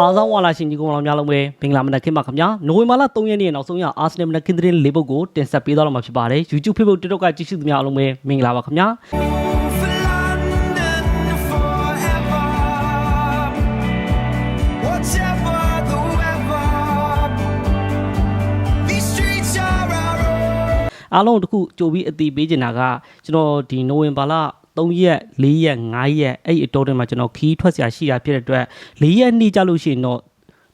အားဆောင်ဝါလာရှင်ကြီးကောင်တော်များလုံးပဲမင်္ဂလာမနက်ခင်းပါခင်ဗျာနိုဝင်ဘာလ3ရက်နေ့နောက်ဆုံးရအာဆင်နယ်မနက်ခင်းသတင်းလေးပုဒ်ကိုတင်ဆက်ပေးသွားတော့မှာဖြစ်ပါတယ် YouTube Facebook TikTok ကကြည့်ရှုသူများအားလုံးပဲမင်္ဂလာပါခင်ဗျာ For London forever. Whatever the weather, these streets are our own. အားလုံးတစ်ခုကြိုပြီးအတီးပေးချင်တာကကျွန်တော်ဒီနိုဝင်ဘာလ 3ရက်4ရက်5ရက်အဲ့အတော်တွေမှာကျွန်တော်ခီးထွက်စရာရှိတာဖြစ်တဲ့အတွက်4ရက်နေ့ကြလို့ရှိရင်တော့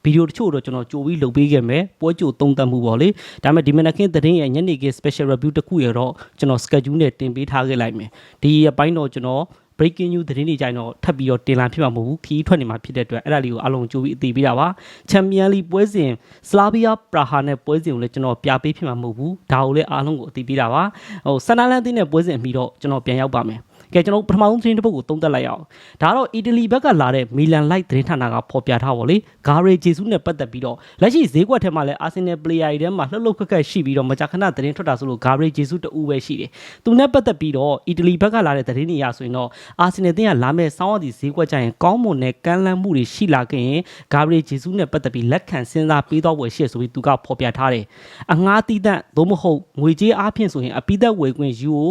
ဗီဒီယိုတချို့တော့ကျွန်တော်ကြိုပြီးလုပ်ပေးခဲ့မယ်ပွဲကြိုသုံးသပ်မှုပေါ့လေဒါပေမဲ့ဒီမနက်ခင်းသတင်းရဲ့ညနေခင်း special review တစ်ခုရတော့ကျွန်တော် schedule နဲ့တင်ပေးထားခဲ့လိုက်မယ်ဒီအပိုင်းတော့ကျွန်တော် breaking news သတင်းတွေကြိုင်တော့ထပ်ပြီးတော့တင်လာဖြစ်မှာမဟုတ်ဘူးခီးထွက်နေမှာဖြစ်တဲ့အတွက်အဲ့ဒါလေးကိုအလုံးကြိုးပြီးအသိပေးတာပါ Champion League ပွဲစဉ် Slavia Praha နဲ့ပွဲစဉ်ကိုလည်းကျွန်တော်ပြပေးဖြစ်မှာမဟုတ်ဘူးဒါကိုလည်းအလုံးကိုအသိပေးတာပါဟို Sunderland တင်းနဲ့ပွဲစဉ်အပြီးတော့ကျွန်တော်ပြန်ရောက်ပါမယ် ကဲကျွန်တော်ပထမဆုံးသတင်းတစ်ပုဒ်ကိုသုံးသပ်လိုက်ရအောင်ဒါကတော့အီတလီဘက်ကလာတဲ့မီလန်လိုက်သတင်းဌာနကဖော်ပြထားပါလေဂါရီဂျေဆုနဲ့ပတ်သက်ပြီးတော့လက်ရှိဈေးကွက်ထဲမှာလည်းအာဆင်နယ်ပလေယာတွေထဲမှာလှုပ်လှုပ်ခက်ခက်ရှိပြီးတော့မကြာခဏသတင်းထွက်တာဆိုလို့ဂါရီဂျေဆုတူပဲရှိတယ်သူနဲ့ပတ်သက်ပြီးတော့အီတလီဘက်ကလာတဲ့သတင်းတွေရဆိုရင်တော့အာဆင်နယ်တင်းကလာမဲ့စောင်းရည်ဈေးကွက်ကြရင်ကောင်းမွန်တဲ့ကမ်းလှမ်းမှုတွေရှိလာခဲ့ရင်ဂါရီဂျေဆုနဲ့ပတ်သက်ပြီးလက်ခံစဉ်းစားပေးတော့ဝယ်ရှိရဆိုပြီးသူကဖော်ပြထားတယ်အငှားတီးတန့်သို့မဟုတ်ငွေကြေးအားဖြင့်ဆိုရင်အပိသက်ဝယ်ခွင့်ယူကို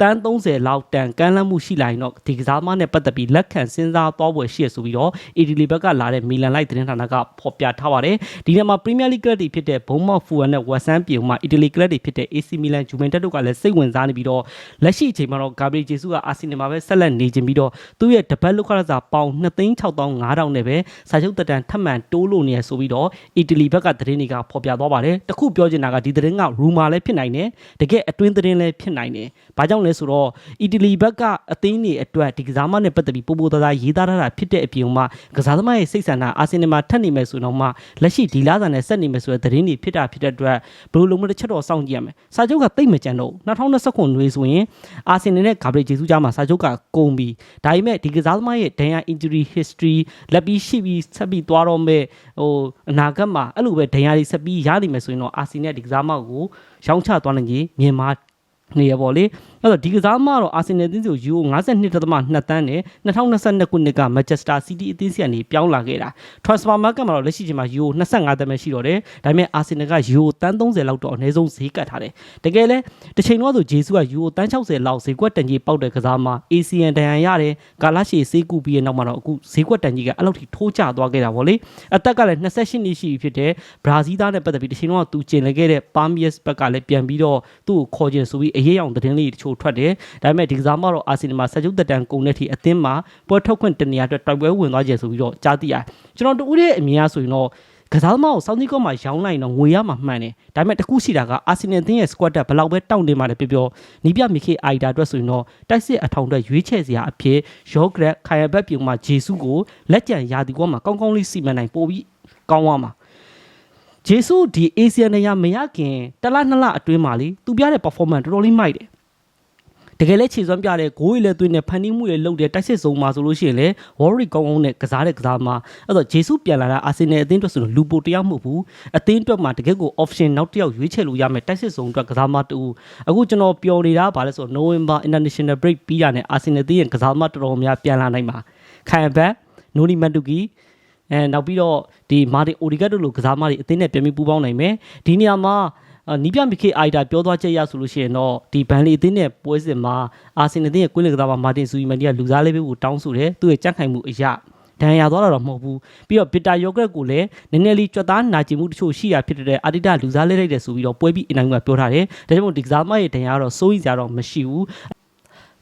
တန်း30လောက်တန်ကမ်းလှမ်းမှုရှိလာရင်တော့ဒီကစားသမားနဲ့ပတ်သက်ပြီးလက်ခံစဉ်းစားသွားဝယ်ရှိရဆိုပြီးတော့အီတလီဘက်ကလာတဲ့မီလန်လိုက်သတင်းဌာနကဖော်ပြထားပါတယ်ဒီနေ့မှာပရီးမီယာလိကလပ်တွေဖြစ်တဲ့ဘုံမော့ဖူဝမ်နဲ့ဝက်ဆန်ပြေမှာအီတလီကလပ်တွေဖြစ်တဲ့ AC မီလန်ဂျူမန်တက်တို့ကလည်းစိတ်ဝင်စားနေပြီးတော့လက်ရှိအချိန်မှာတော့ဂါဘရီဂျေဆုကအာဆင်နယ်မှာပဲဆက်လက်နေခြင်းပြီးတော့သူ့ရဲ့တပတ်လောက်ခရစာပေါင်2,6500နဲ့ပဲစာချုပ်တက်တန်ထပ်မံတိုးလို့နေရဆိုပြီးတော့အီတလီဘက်ကသတင်းတွေကဖော်ပြသွားပါတယ်တခုပြောချင်တာကဒီသတင်းကရူမာလည်းဖြစ်နိုင်တယ်တကယ်အတွင်းသတင်းလည်းဖြစ်နိုင်တယ်ဘာကြောင့်လဲဆိုတော့အီတလီဘက်ကအသင်းတွေအတွက်ဒီကစားမနဲ့ပတ်သက်ပြီးပို့ပို့သားသားရေးသားထားတာဖြစ်တဲ့အပြင်မှာကစားသမားရဲ့စိတ်ဆန္ဒအာဆင်နယ်မှာထပ်နေမယ်ဆိုတော့မှလက်ရှိဒီလာဆန်နဲ့ဆက်နေမယ်ဆိုတဲ့သတင်းတွေဖြစ်တာဖြစ်တဲ့အတွက်ဘယ်လိုလုံးမတစ်ချက်တော့စောင့်ကြည့်ရမယ်စာချုပ်ကတိတ်မကြံတော့2029ခုနှစ်ဆိုရင်အာဆင်နယ်နဲ့ဂါဘရီဂျေဆုကြားမှာစာချုပ်ကကုန်ပြီဒါပေမဲ့ဒီကစားသမားရဲ့ဒဏ်ရာ injury history လက်ပြီးရှိပြီးဆက်ပြီးသွားတော့မဲ့ဟိုအနာဂတ်မှာအဲ့လိုပဲဒဏ်ရာတွေဆက်ပြီးရနိုင်မယ်ဆိုရင်တော့အာဆင်နယ်ဒီကစားမကိုရောင်းချသွားနိုင်ကြီးမြန်မာ နေရပေါ့လေအဲ့တော့ဒီကစားမတော့အာဆင်နယ်အသင်းစီကိုယူ52.2တန်းနဲ့2022ခုနှစ်ကမန်ချက်စတာစီးတီးအသင်းစီကနေပြောင်းလာခဲ့တာ transfer market မှာတော့လက်ရှိချိန်မှာယူ25တန်းပဲရှိတော့တယ်ဒါပေမဲ့အာဆင်နယ်ကယူတန်း30လောက်တော့အနည်းဆုံးဈေးကတ်ထားတယ်တကယ်လဲတစ်ချိန်တော့ဆိုဂျေဆုကယူတန်း60လောက်ဈေးကွက်တန်ကြီးပေါက်တဲ့ကစားမ ACN တန်ရန်ရတယ်ကာလာရှီဈေးကူပြီးရဲ့နောက်မှာတော့အခုဈေးကွက်တန်ကြီးကအဲ့လောက်ထိထိုးကျသွားခဲ့တာဗောလေအသက်ကလည်း28နှစ်ရှိပြီဖြစ်တဲ့ဘရာဇီးသားနဲ့ပတ်သက်ပြီးတစ်ချိန်တော့သူကျင်လည်းခဲ့တဲ့ Palmeiras ဘက်ကလည်းပြန်ပြီးတော့သူ့ကိုခေါ်ခြင်းဆိုပြီးအရေးအောင်သတင်းလေးတချို့ထွက်တယ်ဒါပေမဲ့ဒီကစားမတော့အာဆင်နယ်မှာဆက်ချုပ်တက်တန်ကုန်တဲ့အထိအသင်းမှာပွဲထုတ်ခွင့်တနေရာအတွက်တိုက်ပွဲဝင်သွားကြဆိုပြီးတော့ကြားသိရတယ်ကျွန်တော်တို့ရဲ့အမြင်အရဆိုရင်တော့ကစားသမားကိုစောင်းစီကောမှာရောင်းလိုက်တော့ငွေရမှာမှန်တယ်ဒါပေမဲ့တခုရှိတာကအာဆင်နယ်အသင်းရဲ့ squad တက်ဘယ်လောက်ပဲတောင့်တင်မှလည်းပြောပြောနီးပြမီခေအိုက်တာအတွက်ဆိုရင်တော့တိုက်စစ်အထောင်အတွက်ရွေးချယ်စရာအဖြစ်ယောဂရက်ခိုင်ရဘက်ပြုံမှာဂျေဆုကိုလက်ကျန်ရာသီကောမှာကောင်းကောင်းလေးစီမံနိုင်ပို့ပြီးကောင်းသွားမှာ ဂျေဆုဒီ ASEAN နေရာမရခင်တစ်လနှစ်လအတွင်းမှာလေသူပြတဲ့ performance တော်တော်လေးမိုက်တယ်တကယ်လဲခြေစွမ်းပြတဲ့ဂိုးရီလဲသွင်းတဲ့ဖန်တီးမှုတွေလုပ်တဲ့တိုက်စစ်စုံမှာဆိုလို့ရှိရင်လေဝေါ်ရီကောင်းကောင်းနဲ့ကစားတဲ့ကစားမှာအဲ့တော့ဂျေဆုပြန်လာတာအာဆင်နယ်အသင်းအတွက်ဆိုတော့လူပိုတယောက်မဟုတ်ဘူးအသင်းအတွက်မှာတကယ်ကို option နောက်တစ်ယောက်ရွေးချယ်လို့ရမယ်တိုက်စစ်စုံအတွက်ကစားမတူအခုကျွန်တော်ပြောနေတာဗာလဲဆိုတော့ November International Break ပြီးတာနဲ့အာဆင်နယ်အသင်းရဲ့ကစားမတော်တော်များပြန်လာနိုင်ပါခိုင်ဘက်နိုနီမန်တူကီ အဲနောက်ပြီးတော့ဒီမာတင်အိုဒီဂတ်တို့လိုကစားမတွေအသင်းနဲ့ပြန်ပြီးပူးပေါင်းနိုင်မယ်ဒီနေရာမှာအာနီးပြမီခေအိုက်တာပြောသွားချက်ရဆိုလို့ရှိရင်တော့ဒီဘန်လီအသင်းနဲ့ပွဲစဉ်မှာအာဆင်နယ်အသင်းရဲ့ကွင်းလက်ကစားမှာမာတင်ဆူယီမန်ဒီကလူစားလေးပဲကိုတောင်းဆိုတယ်သူ့ရဲ့ကြက်ခိုင်မှုအရာဒဏ်ရာသွားတာတော့မဟုတ်ဘူးပြီးတော့ဘစ်တာယောဂရက်ကိုလည်းနည်းနည်းလေးကြွက်သားနာကျင်မှုတချို့ရှိရဖြစ်တဲ့အာဒီတာလူစားလေးလိုက်တယ်ဆိုပြီးတော့ပွဲပြီးအနိုင်ကပြောထားတယ်ဒါကြောင့်မို့ဒီကစားမရဲ့ဒဏ်ရာကတော့စိုးရိမ်စရာတော့မရှိဘူး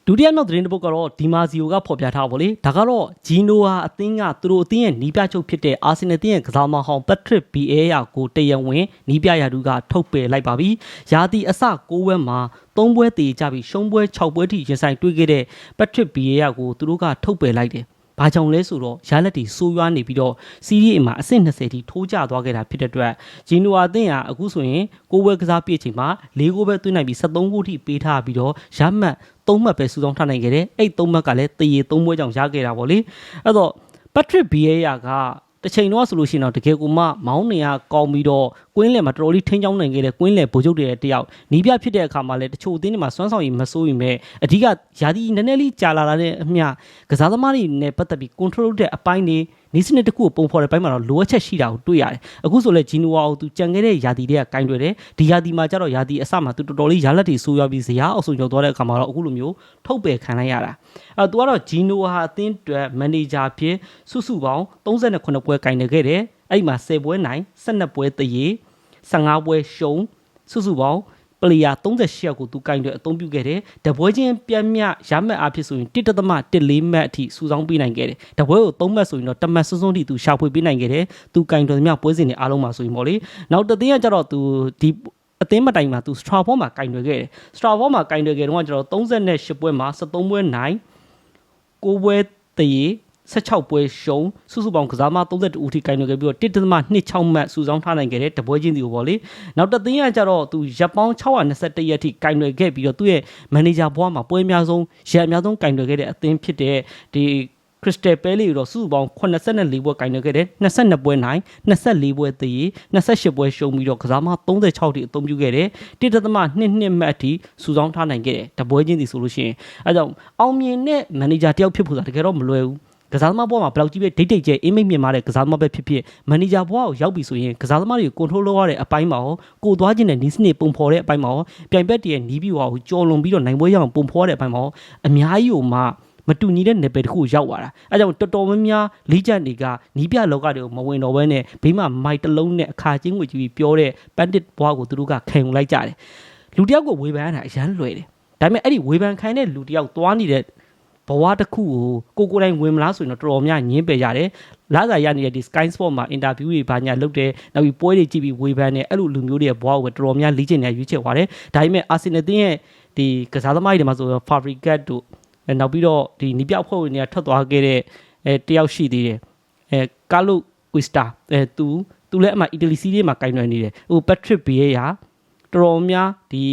ဒုတိယမြောက်သတင်းတစ်ပုဒ်ကတော့ဒီမာဇီယိုကဖော်ပြထားပါလေဒါကတော့ဂျီနိုဟာအသင်းကသူတို့အသင်းရဲ့နီးပြချုပ်ဖြစ်တဲ့အာဆင်နယ်အသင်းရဲ့ကစားမဟောင်းပက်ထရစ်ဘီအေယာကိုတရဝင်နီးပြရာသူကထုတ်ပယ်လိုက်ပါပြီ။ယာတီအစ6ပွဲမှာ3ပွဲတည်ကြပြီးရှုံးပွဲ6ပွဲထိရင်ဆိုင်တွေ့ခဲ့တဲ့ပက်ထရစ်ဘီအေယာကိုသူတို့ကထုတ်ပယ်လိုက်တယ်။ဘာကြောင့်လဲဆိုတော့ရလက်တီဆိုးရွားနေပြီးတော့စီးရီးအမှာအဆင့်20ထိထိုးကျသွားခဲ့တာဖြစ်တဲ့အတွက်ဂျီနိုအာအသင်းဟာအခုဆိုရင်ကိုယ်ပွဲကစားပြည့်ချိန်မှာ၄ကိုပဲသွင်းနိုင်ပြီး73ကိုထိပေးထားပြီးတော့ရမှတ် 3မှတ်ပဲစူးစောင်းထားနိုင်ခဲ့တယ်အဲ့3မှတ်ကလည်းတရေ3ပွဲကြောင့်ရခဲ့တာပေါ့လေအဲ့တော့ Patrick Vieira ကတစ်ချိန်တော့ဆိုလို့ရှိရင်တော့တကယ်ကိုမှမောင်းနေရကောင်းပြီးတော့ကွင်းလယ်မှာတော်တော်လေးထိန်းချောင်းနိုင်ခဲ့တဲ့ကွင်းလယ်ဗိုလ်ချုပ်တွေရဲ့တယောက်နီးပြဖြစ်တဲ့အခါမှာလည်းတချို့အသင်းတွေမှာစွမ်းဆောင်ရည်မစိုးရင်ပဲအဓိကယာဒီနည်းနည်းလေးကြာလာတဲ့အမျှကစားသမားတွေနဲ့ပတ်သက်ပြီး control တဲ့အပိုင်းတွေ နီးစနစ်တစ်ခုကိုပုံဖော်တဲ့ဘက်မှာတော့လိုအပ်ချက်ရှိတာကိုတွေ့ရတယ်အခုဆိုလဲဂျီနိုဝါကိုသူကြံခဲ့တဲ့ယာတီတွေကကင်တွယ်တယ်ဒီယာတီမှာကျတော့ယာတီအစမှာသူတော်တော်လေးယာလက်တွေဆိုးရွားပြီးဇရာအောက်ဆုံးရောက်သွားတဲ့အခါမှာတော့အခုလိုမျိုးထုတ်ပယ်ခံလိုက်ရတာအဲသူကတော့ဂျီနိုဝါဟာအသင်းအတွက်မန်နေဂျာဖြစ်စုစုပေါင်း38ပွဲကင်နေခဲ့တယ်အဲ့ဒီမှာ10ပွဲနိုင်12ပွဲတရေ15ပွဲရှုံးစုစုပေါင်း ပလီယာ38ယောက်ကိုသူကင်တွေအသုံးပြုခဲ့တယ်။တပွဲချင်းပြန်မြရမှတ်အားဖြစ်ဆိုရင်1.14မှတ်အထိစုဆောင်းပေးနိုင်ခဲ့တယ်။တပွဲကို3မှတ်ဆိုရင်တော့တမတ်စွန်းစွန်းထိသူရှာဖွေပေးနိုင်ခဲ့တယ်။သူကင်တွေမြပွဲစဉ်တွေအားလုံးမှာဆိုရင်ပေါ့လေ။နောက်တစ်သင်းကကျတော့သူဒီအသင်းမတိုင်မှာသူ Strasbourg မှာကင်တွေခဲ့တယ်။ Strasbourg မှာကင်တွေခဲ့တော့ကျတော့38ပွဲမှာ73ပွဲနိုင်9ပွဲတရေ 16ပွဲရှုံးစုစုပေါင်းကစားမ32ဦးထိကင်နေခဲ့ပြီးတော့1.26မှတ်စုဆောင်းထားနိုင်ခဲ့တဲ့တပွဲချင်းစီကိုပေါ့လေနောက်တစ်သင်းကကြတော့သူရက်ပေါင်း621ရက်ထိကင်တွေခဲ့ပြီးတော့သူ့ရဲ့မန်နေဂျာဘွားမှာပွဲအများဆုံးရက်အများဆုံးကင်တွေခဲ့တဲ့အသင်းဖြစ်တဲ့ဒီခရစ်စတယ်ပဲလီကိုတော့စုစုပေါင်း84ပွဲကင်နေခဲ့တယ်22ပွဲနိုင်24ပွဲတည်28ပွဲရှုံးပြီးတော့ကစားမ36ထိအသုံးပြုခဲ့တယ်1.22မှတ်အထိစုဆောင်းထားနိုင်ခဲ့တယ်တပွဲချင်းစီဆိုလို့ရှိရင်အဲကြောင့်အောင်မြင်တဲ့မန်နေဂျာတယောက်ဖြစ်ဖို့ဆိုတာတကယ်တော့မလွယ်ဘူး ကစားသမားဘွားမှာဘယ်လောက်ကြီးပဲဒိတ်ဒိတ်ကျဲအင်းမိတ်မြင်မာတဲ့ကစားသမားပဲဖြစ်ဖြစ်မန်နေဂျာဘွားကိုရောက်ပြီဆိုရင်ကစားသမားတွေကိုကွန်ထရိုးလုပ်ရတဲ့အပိုင်းမှာရောကိုသွားခြင်းနဲ့နီးစနစ်ပုံဖော်တဲ့အပိုင်းမှာရောပြိုင်ဘက်တည်းရဲ့နီးပြီးဟောကိုကြော်လွန်ပြီးတော့နိုင်ပွဲရအောင်ပုံဖော်ရတဲ့အပိုင်းမှာရောအများကြီးဟိုမှမတူညီတဲ့ level တစ်ခုကိုရောက်သွားတာအဲကြောင့်တော်တော်များများလေးချက်တွေကနီးပြလောကတွေကိုမဝင်တော့ဘဲနဲ့ဘေးမှာမိုက်တစ်လုံးနဲ့အခါချင်းငွေကြီးပြီးပြောတဲ့ bandit ဘွားကိုသူတို့ကခံယူလိုက်ကြတယ်လူတစ်ယောက်ကိုဝေဖန်ရတာအရန်လွယ်တယ်ဒါပေမဲ့အဲ့ဒီဝေဖန်ခံတဲ့လူတစ်ယောက်သွားနေတဲ့ ဘဝတစ်ခုကိုကိုကိုယ်တိုင်ဝင်မလားဆိုရင်တော့တော်တော်များညင်းပယ်ရတယ်။လာစာရနေတဲ့ဒီ Sky Sport မှာအင်တာဗျူးတွေဘာညာလုပ်တယ်။နောက်ပြီးပွဲတွေကြည့်ပြီးဝေဖန်တယ်အဲ့လိုလူမျိုးတွေရဲ့ဘဝကိုပဲတော်တော်များလေ့ကျင့်နေရွေးချယ်သွားတယ်။ဒါပေမဲ့ Arsenal တင်းရဲ့ဒီကစားသမားတွေမှာဆိုတော့ Fabricat တို့အဲနောက်ပြီးတော့ဒီနီးပြအဖွဲ့ဝင်တွေကထွက်သွားခဲ့တဲ့အဲတယောက်ရှိသေးတယ်။အဲကာလိုကွီစတာအဲသူသူလည်းအမှအီတလီစီးတွေမှာကင်တွယ်နေတယ်။ဟို Patrick Vieira တော်တော်များဒီ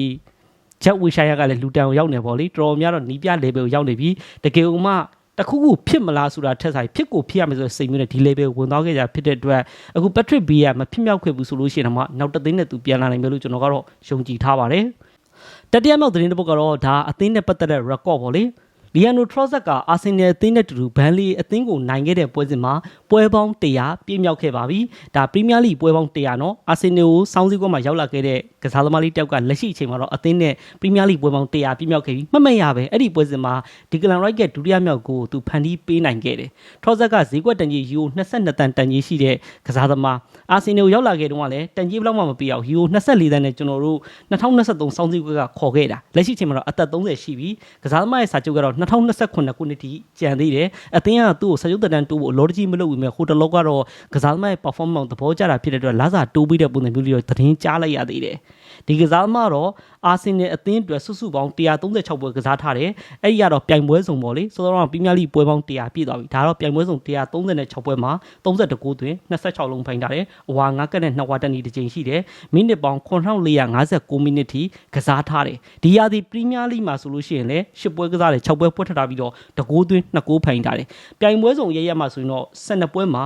ချက်ဝေရှာယာကလည်းလူတန်ကိုရောက်နေပေါ့လေတော်တော်များတော့နီးပြ level ကိုရောက်နေပြီတကယ်ဥမှတခုခုဖြစ်မလားဆိုတာထက်ဆိုင်ဖြစ်ကိုဖြစ်ရမယ်ဆိုတဲ့စိတ်မျိုးနဲ့ဒီ level ကိုဝင်သွားခဲ့ကြဖြစ်တဲ့အတွက်အခု Patrick B ကမဖြစ်မြောက်ခဲ့ဘူးဆိုလို့ရှိရင်တော့မှနောက်တစ်သိန်းနဲ့သူပြန်လာနိုင်မယ်လို့ကျွန်တော်ကတော့ယုံကြည်ထားပါတယ်တတိယမြောက်သတင်းတစ်ပုဒ်ကတော့ဒါအသင်းနဲ့ပတ်သက်တဲ့ record ပေါ့လေ လီယန်နိုထရော့ဇက်ကအာဆင်နယ်အသင်းနဲ့တူတူဘန်လီအသင်းကိုနိုင်ခဲ့တဲ့ပွဲစဉ်မှာပွဲပေါင်း100ပြည့်မြောက်ခဲ့ပါပြီ။ဒါပရီးမီးယားလိပွဲပေါင်း100နော်။အာဆင်နယ်ကိုစောင်းစည်းကွက်မှာရောက်လာခဲ့တဲ့ကစားသမားလေးတယောက်ကလက်ရှိအချိန်မှာတော့အသင်းနဲ့ပရီးမီးယားလိပွဲပေါင်း100ပြည့်မြောက်ခဲ့ပြီ။မမတ်ရပဲအဲ့ဒီပွဲစဉ်မှာဒီကလန်ရိုက်ကဒုတိယမြောက်ကိုသူဖန်တီးပေးနိုင်ခဲ့တယ်။ထရော့ဇက်ကဈေးကွက်တန်ကြီးယူ22တန်တန်ကြီးရှိတဲ့ကစားသမားအာဆင်နယ်ကိုရောက်လာခဲ့တုန်းကလည်းတန်ကြီးဘယ်လောက်မှမပြအောင်ယူ24တန်နဲ့ကျွန်တော်တို့2023စောင်းစည်းကွက်ကခေါ်ခဲ့တာ။လက်ရှိအချိန်မှာတော့အသက်30ရှိပြီ။ကစားသမားရဲ့စာချုပ်ကတော့2029ခုနှစ်ထိကျန်သေးတယ်အသင်းကသူ့ကိုစာချုပ်တက်တန်းတိုးဖို့အလောတကြီးမလုပ်ဘူးမဲ့ဟိုတလောကတော့ကစားသမားရဲ့ performance သဘောကျတာဖြစ်တဲ့အတွက်လာစာတိုးပြီးတဲ့ပုံစံမျိုးလေးတော့သတင်းကြားလိုက်ရသေးတယ် ဒီကစားသမားတော့အာဆင်နယ်အသင်းအတွက်စုစုပေါင်း136ပွဲကစားထားတယ်အဲ့ဒီကတော့ပြိုင်ပွဲစုံပေါ့လေဆိုတော့ပရီးမီးယားလိပွဲပေါင်း100ပြည့်သွားပြီဒါတော့ပြိုင်ပွဲစုံ136ပွဲမှာ32ဂိုးသွင်း26လုံးဖိုင်ထားတယ်အဝါ9ကက်နဲ့2ဝါတက်နီတစ်ချိန်ရှိတယ်မိနစ်ပေါင်း9459မိနစ်ထိကစားထားတယ်ဒီရာသီပရီးမီးယားလိမှာဆိုလို့ရှိရင်လည်း10ပွဲကစားတယ်6ပွဲပွဲထပ်ထားပြီးတော့တကိုးသွင်း2ဂိုးဖိုင်ထားတယ်ပြိုင်ပွဲစုံရရမှာဆိုရင်တော့12ပွဲမှာ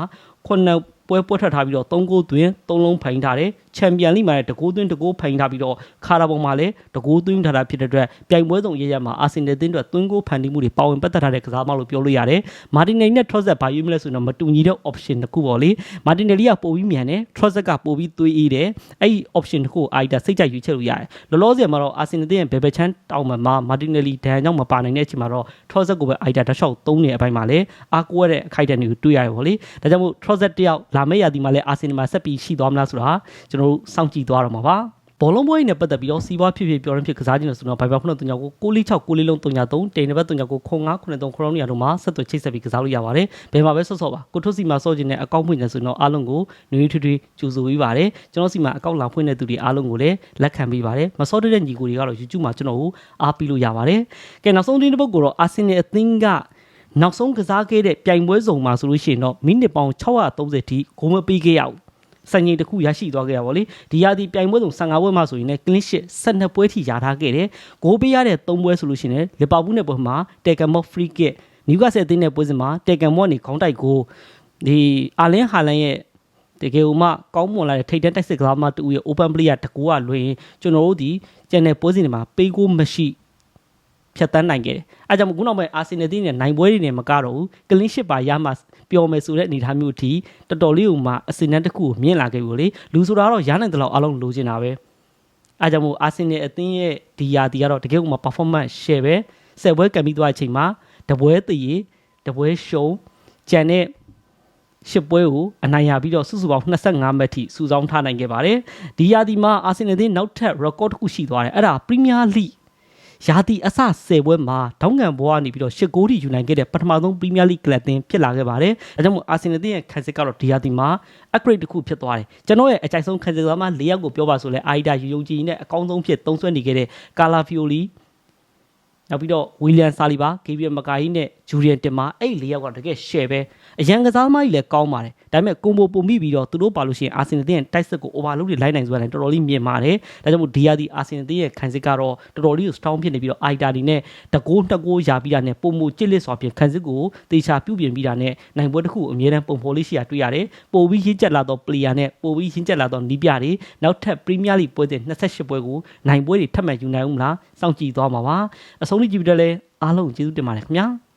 9ပွဲပွဲထွက်ထားပြီးတော့3ဂိုးသွင်း3လုံးဖိုင်ထားတယ် ချန်ပီယံလိမှာလည်းတကိုးသွင်းတကိုးဖိုင်ထားပြီးတော့ခါရာဘုံမှာလည်းတကိုးသွင်းထားတာဖြစ်တဲ့အတွက်ပြိုင်ပွဲစုံရရမှာအာဆင်နယ်တင်းအတွက်သွင်းဂိုးဖန်တီးမှုတွေပါဝင်ပတ်သက်ထားတဲ့ကစားမလို့ပြောလို့ရတယ်မာတင်နယ်နဲ့ထရော့ဇက်ဘာယူမလဲဆိုတော့မတူညီတဲ့ option တစ်ခုပေါ့လေမာတင်နယ်လီကပို့ပြီးမြန်တယ်ထရော့ဇက်ကပို့ပြီးသွေးအေးတယ်အဲ့ဒီ option တစ်ခုကိုအာရီတာစိတ်ကြရွေးချက်လို့ရတယ်လောလောဆယ်မှာတော့အာဆင်နယ်တင်းရဲ့ဘယ်ဘက်ချမ်းတောင်းမှာမာတင်နယ်လီဒန်ကြောင့်မပါနိုင်တဲ့အချိန်မှာတော့ထရော့ဇက်ကိုပဲအာရီတာတစ်လျှောက်သုံးနေတဲ့အပိုင်းမှာလည်းအားကိုးရတဲ့အခိုက်အတန့်တွေကိုတွေ့ရတယ်ပေါ့လေဒါကြောင့်မို့ထရော့ဇက်တယောက်လာမယ့်ရာသီမှာလည်းအာဆင်နယ်မှာဆက်ပြီးရှိသွားမလားဆိုတာကျွန်တော်တို့စောင့်ကြည့်သွားတော့မှာပါဘောလုံးပွဲနဲ့ပတ်သက်ပြီးတော့စီးပွားဖြစ်ဖြစ်ပြောရင်းဖြစ်ကစားခြင်းလို့ဆိုတော့ဘိုင်ဘာဖုန်း3ညကို646 6လေးလုံး303တိန်နံပါတ်3ညကို0993ခရိုနီယာတို့မှာဆက်သွယ်ချိတ်ဆက်ပြီးကစားလို့ရပါတယ်ဘယ်မှာပဲဆော့ဆော့ပါကိုထုစီမှာဆော့ခြင်းနဲ့အကောင့်ဖွင့်နေဆိုတော့အားလုံးကိုနွေးထွေးထွေးကြိုဆိုပေးပါတယ်ကျွန်တော်စီမှာအကောင့်လာဖွင့်တဲ့သူတွေအားလုံးကိုလည်းလက်ခံပေးပါတယ်မဆော့တဲ့ညီကိုတွေကတော့ YouTube မှာကျွန်တော်ကိုအားပေးလို့ရပါတယ်ကဲနောက်ဆုံးတင်းတစ်ပုတ်ကိုတော့အာဆင်နယ်အသင်းကနောက်ဆုံးကစားခဲ့တဲ့ပြိုင်ပွဲစုံမှာဆိုလို့ရှိရင်တော့မိနစ်ပေါင်း630ထိဂိုးမပေးခဲ့ရဘူး စံချိန်တစ်ခုရရှိသွားခဲ့ရပါဗောလေဒီရာဒီပြိုင်ပွဲစုံ15ပွဲမှာဆိုရင်လည်း clean sheet 12ပွဲထိရထားခဲ့တယ်ဂိုးပေးရတဲ့3ပွဲဆိုလို့ရှိရင်လီဗာပူးနဲ့ပွဲမှာတေကန်မော့ဖရီကစ်နယူကာဆယ်အသင်းနဲ့ပွဲစဉ်မှာတေကန်မော့နေခေါင်းတိုက်ကိုဒီအာလင်းဟာလန်ရဲ့တကယ်ဥမကောင်းမွန်လာတဲ့ထိတ်တန်းတိုက်စစ်ကစားမတူရဲ့ open play ကတကူကလွင်ကျွန်တော်တို့ဒီကျန်တဲ့ပွဲစဉ်တွေမှာပေးကိုမရှိ ဖြတ်တန်းနိုင်ခဲ့တယ်အဲကြောင့်မို့ခုနောက်ပိုင်းအာဆင်နယ်တင်းနဲ့နိုင်ပွဲတွေနဲ့မကတော့ဘူးကလင်းရှစ်ပါရမှပျော်မယ်ဆိုတဲ့အနေအထားမျိုးအထိတော်တော်လေးကိုမှအစင်တန်းတစ်ခုကိုမြင်လာခဲ့ပြီလေလူဆိုတာတော့ရနိုင်တဲ့လောက်အလုံးလိုချင်တာပဲအဲကြောင့်မို့အာဆင်နယ်အသင်းရဲ့ဒီယာဒီကတော့တကယ်ကိုမှ performance share ပဲဆယ်ပွဲကံပြီးသွားတဲ့အချိန်မှာတပွဲတည်တပွဲရှုံးကြံတဲ့ရှစ်ပွဲကိုအနိုင်ရပြီးတော့စုစုပေါင်း25မှတ်ထိစုဆောင်းထားနိုင်ခဲ့ပါတယ်ဒီယာဒီမှာအာဆင်နယ်တင်းနောက်ထပ် record တစ်ခုရှိသွားတယ်အဲ့ဒါ Premier League ရာသီအစ10ပွဲမှာတောင်းငံဘောကနေပြီးတော့10ဂိုးထိယူနိုင်ခဲ့တဲ့ပထမဆုံးပရီးမီးယားလိကလပ်အသင်းဖြစ်လာခဲ့ပါတယ်။အဲကြောင့်မို့အာဆင်နယ်အသင်းရဲ့ခံစစ်ကတော့ဒီရာသီမှာ upgrade တစ်ခုဖြစ်သွားတယ်။ကျွန်တော်ရဲ့အကြိုက်ဆုံးခံစစ်သမား၄ယောက်ကိုပြောပါဆိုလဲအာီဒါယူယုံကြည်နဲ့အကောင်းဆုံးဖြစ်သုံးဆွဲနေခဲ့တဲ့ကာလာဖီယိုလီနောက်ပြီးတော့ဝီလျံဆာလီဘာဂေဘရီယယ်မကာယီနဲ့ဂျူရီယန်တင်မာအဲ့၄ယောက်ကတကယ် share ပဲအရန်ကစားသမားကြီးလည်းကောင်းပါတယ်ဒါပေမဲ့ကွန်ဘိုပုံမိပြီးတော့သူတို့ပါလို့ရှိရင်အာဆင်နယ်ရဲ့တိုက်စစ်ကို overload တွေလိုက်နိုင်စွာနဲ့တော်တော်လေးမြင်ပါတယ်ဒါကြောင့်မို့ဒီယာဒီအာဆင်နယ်ရဲ့ခံစစ်ကတော့တော်တော်လေးကို strong ဖြစ်နေပြီးတော့အိုက်တာဒီနဲ့တကိုးနှစ်ကိုးရာပြီးတာနဲ့ပုံမှုကြစ်လစ်စွာဖြင့်ခံစစ်ကိုတေချာပြုပြင်ပြီးတာနဲ့နိုင်ပွဲတစ်ခုအမြဲတမ်းပုံဖော်လေးရှိရာတွေ့ရတယ်ပိုပြီးရင့်ကျက်လာသော player နဲ့ပိုပြီးရင့်ကျက်လာသောနီးပြတွေနောက်ထပ် Premier League ပွဲစဉ်28ပွဲကိုနိုင်ပွဲတွေထပ်မံယူနိုင်ဦးမလားစောင့်ကြည့်သွားမှာပါအဆုံးထိကြည့်ပြီးတော့လည်းအားလုံးကျေးဇူးတင်ပါတယ်ခင်ဗျာ